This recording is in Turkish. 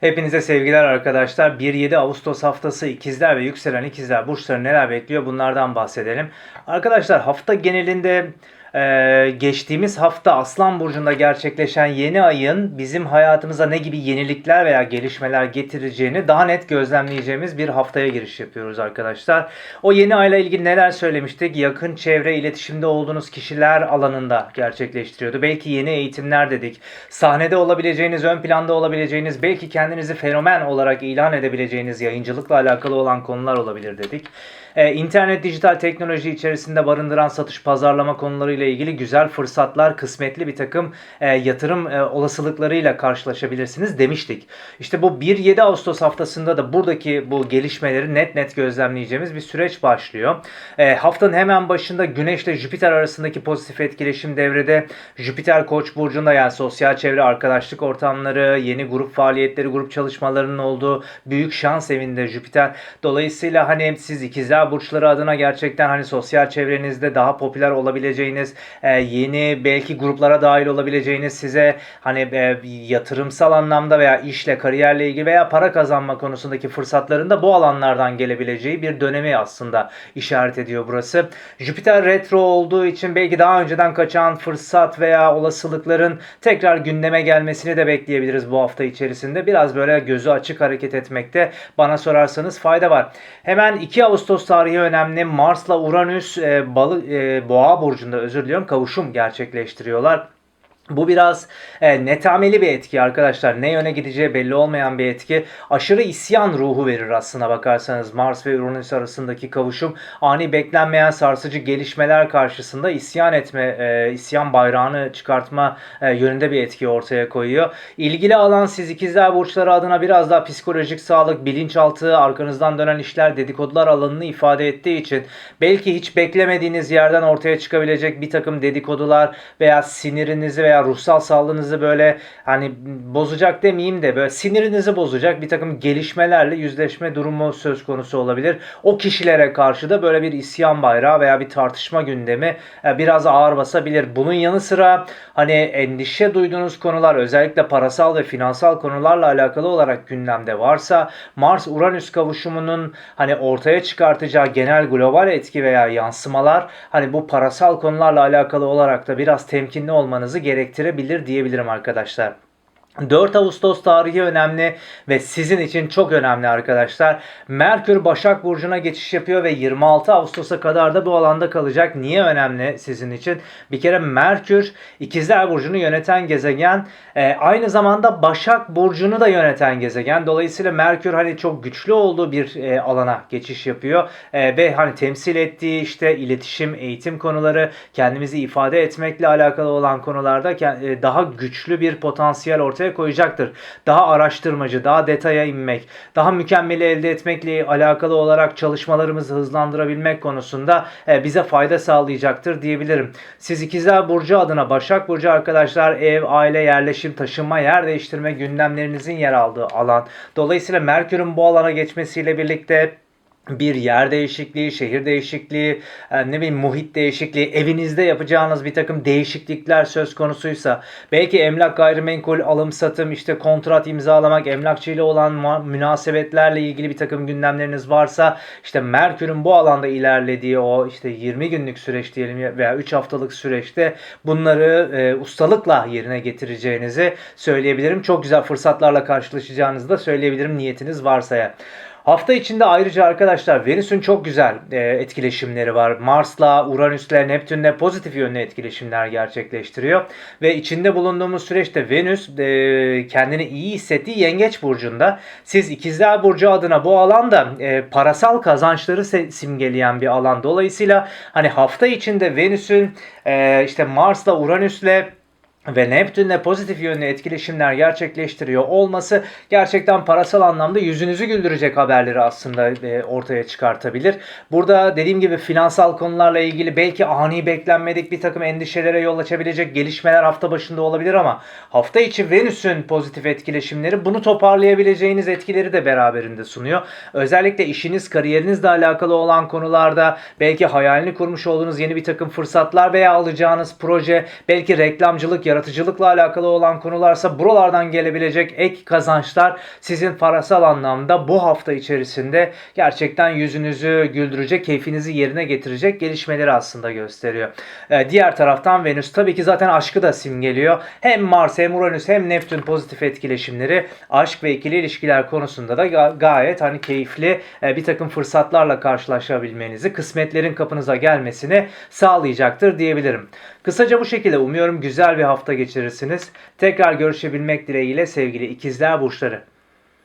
Hepinize sevgiler arkadaşlar. 1-7 Ağustos haftası ikizler ve yükselen ikizler burçları neler bekliyor bunlardan bahsedelim. Arkadaşlar hafta genelinde e, geçtiğimiz hafta Aslan Burcu'nda gerçekleşen yeni ayın bizim hayatımıza ne gibi yenilikler veya gelişmeler getireceğini daha net gözlemleyeceğimiz bir haftaya giriş yapıyoruz arkadaşlar. O yeni ayla ilgili neler söylemiştik? Yakın çevre iletişimde olduğunuz kişiler alanında gerçekleştiriyordu. Belki yeni eğitimler dedik. Sahnede olabileceğiniz, ön planda olabileceğiniz, belki kendinizi fenomen olarak ilan edebileceğiniz yayıncılıkla alakalı olan konular olabilir dedik. Ee, internet dijital teknoloji içerisinde barındıran satış pazarlama konularıyla ilgili güzel fırsatlar, kısmetli bir takım e, yatırım e, olasılıklarıyla karşılaşabilirsiniz demiştik. İşte bu 1-7 Ağustos haftasında da buradaki bu gelişmeleri net net gözlemleyeceğimiz bir süreç başlıyor. E, haftanın hemen başında Güneş ile Jüpiter arasındaki pozitif etkileşim devrede. Jüpiter Koç burcunda yani sosyal çevre, arkadaşlık ortamları, yeni grup faaliyetleri, grup çalışmalarının olduğu büyük şans evinde Jüpiter. Dolayısıyla hani siz ikizler burçları adına gerçekten hani sosyal çevrenizde daha popüler olabileceğiniz, e, yeni belki gruplara dahil olabileceğiniz size hani e, yatırımsal anlamda veya işle, kariyerle ilgili veya para kazanma konusundaki fırsatların da bu alanlardan gelebileceği bir dönemi aslında işaret ediyor burası. Jüpiter retro olduğu için belki daha önceden kaçan fırsat veya olasılıkların tekrar gündeme gelmesini de bekleyebiliriz bu hafta içerisinde. Biraz böyle gözü açık hareket etmekte bana sorarsanız fayda var. Hemen 2 Ağustos tarihi önemli. Mars'la Uranüs e, balı, e, boğa burcunda özür diliyorum kavuşum gerçekleştiriyorlar. Bu biraz e, netameli bir etki arkadaşlar. Ne yöne gideceği belli olmayan bir etki. Aşırı isyan ruhu verir aslına bakarsanız. Mars ve Uranüs arasındaki kavuşum ani beklenmeyen sarsıcı gelişmeler karşısında isyan etme, e, isyan bayrağını çıkartma e, yönünde bir etki ortaya koyuyor. İlgili alan siz ikizler burçları adına biraz daha psikolojik sağlık, bilinçaltı, arkanızdan dönen işler, dedikodular alanını ifade ettiği için belki hiç beklemediğiniz yerden ortaya çıkabilecek bir takım dedikodular veya sinirinizi veya ruhsal sağlığınızı böyle hani bozacak demeyeyim de böyle sinirinizi bozacak bir takım gelişmelerle yüzleşme durumu söz konusu olabilir. O kişilere karşı da böyle bir isyan bayrağı veya bir tartışma gündemi e, biraz ağır basabilir. Bunun yanı sıra hani endişe duyduğunuz konular özellikle parasal ve finansal konularla alakalı olarak gündemde varsa Mars Uranüs kavuşumunun hani ortaya çıkartacağı genel global etki veya yansımalar hani bu parasal konularla alakalı olarak da biraz temkinli olmanızı gerektirebilir diyebilirim arkadaşlar. 4 Ağustos tarihi önemli ve sizin için çok önemli arkadaşlar. Merkür Başak Burcu'na geçiş yapıyor ve 26 Ağustos'a kadar da bu alanda kalacak. Niye önemli sizin için? Bir kere Merkür İkizler Burcu'nu yöneten gezegen. E, aynı zamanda Başak Burcu'nu da yöneten gezegen. Dolayısıyla Merkür hani çok güçlü olduğu bir e, alana geçiş yapıyor. E, ve hani temsil ettiği işte iletişim, eğitim konuları, kendimizi ifade etmekle alakalı olan konularda e, daha güçlü bir potansiyel ortaya koyacaktır. Daha araştırmacı, daha detaya inmek, daha mükemmeli elde etmekle alakalı olarak çalışmalarımızı hızlandırabilmek konusunda e, bize fayda sağlayacaktır diyebilirim. Siz ikizler burcu adına Başak burcu arkadaşlar ev, aile, yerleşim, taşınma, yer değiştirme gündemlerinizin yer aldığı alan. Dolayısıyla Merkür'ün bu alana geçmesiyle birlikte bir yer değişikliği, şehir değişikliği, e, ne bileyim muhit değişikliği, evinizde yapacağınız bir takım değişiklikler söz konusuysa, belki emlak gayrimenkul alım satım, işte kontrat imzalamak, emlakçıyla olan münasebetlerle ilgili bir takım gündemleriniz varsa, işte Merkür'ün bu alanda ilerlediği o işte 20 günlük süreç diyelim veya 3 haftalık süreçte bunları e, ustalıkla yerine getireceğinizi söyleyebilirim. Çok güzel fırsatlarla karşılaşacağınızı da söyleyebilirim niyetiniz varsa ya. Hafta içinde ayrıca arkadaşlar Venüs'ün çok güzel e, etkileşimleri var. Mars'la, Uranüs'le, Neptün'le pozitif yönlü etkileşimler gerçekleştiriyor. Ve içinde bulunduğumuz süreçte Venüs e, kendini iyi hissettiği Yengeç Burcu'nda. Siz İkizler Burcu adına bu alanda e, parasal kazançları simgeleyen bir alan. Dolayısıyla hani hafta içinde Venüs'ün e, işte Mars'la, Uranüs'le ve Neptün'le pozitif yönlü etkileşimler gerçekleştiriyor olması gerçekten parasal anlamda yüzünüzü güldürecek haberleri aslında e, ortaya çıkartabilir. Burada dediğim gibi finansal konularla ilgili belki ani beklenmedik bir takım endişelere yol açabilecek gelişmeler hafta başında olabilir ama hafta içi Venüs'ün pozitif etkileşimleri bunu toparlayabileceğiniz etkileri de beraberinde sunuyor. Özellikle işiniz, kariyerinizle alakalı olan konularda belki hayalini kurmuş olduğunuz yeni bir takım fırsatlar veya alacağınız proje, belki reklamcılık yaratıcılıkla alakalı olan konularsa buralardan gelebilecek ek kazançlar sizin parasal anlamda bu hafta içerisinde gerçekten yüzünüzü güldürecek, keyfinizi yerine getirecek gelişmeleri aslında gösteriyor. Ee, diğer taraftan Venüs tabii ki zaten aşkı da simgeliyor. Hem Mars hem Uranüs hem Neptün pozitif etkileşimleri aşk ve ikili ilişkiler konusunda da ga- gayet hani keyifli e, bir takım fırsatlarla karşılaşabilmenizi, kısmetlerin kapınıza gelmesini sağlayacaktır diyebilirim. Kısaca bu şekilde umuyorum güzel bir hafta geçirirsiniz. Tekrar görüşebilmek dileğiyle sevgili ikizler burçları.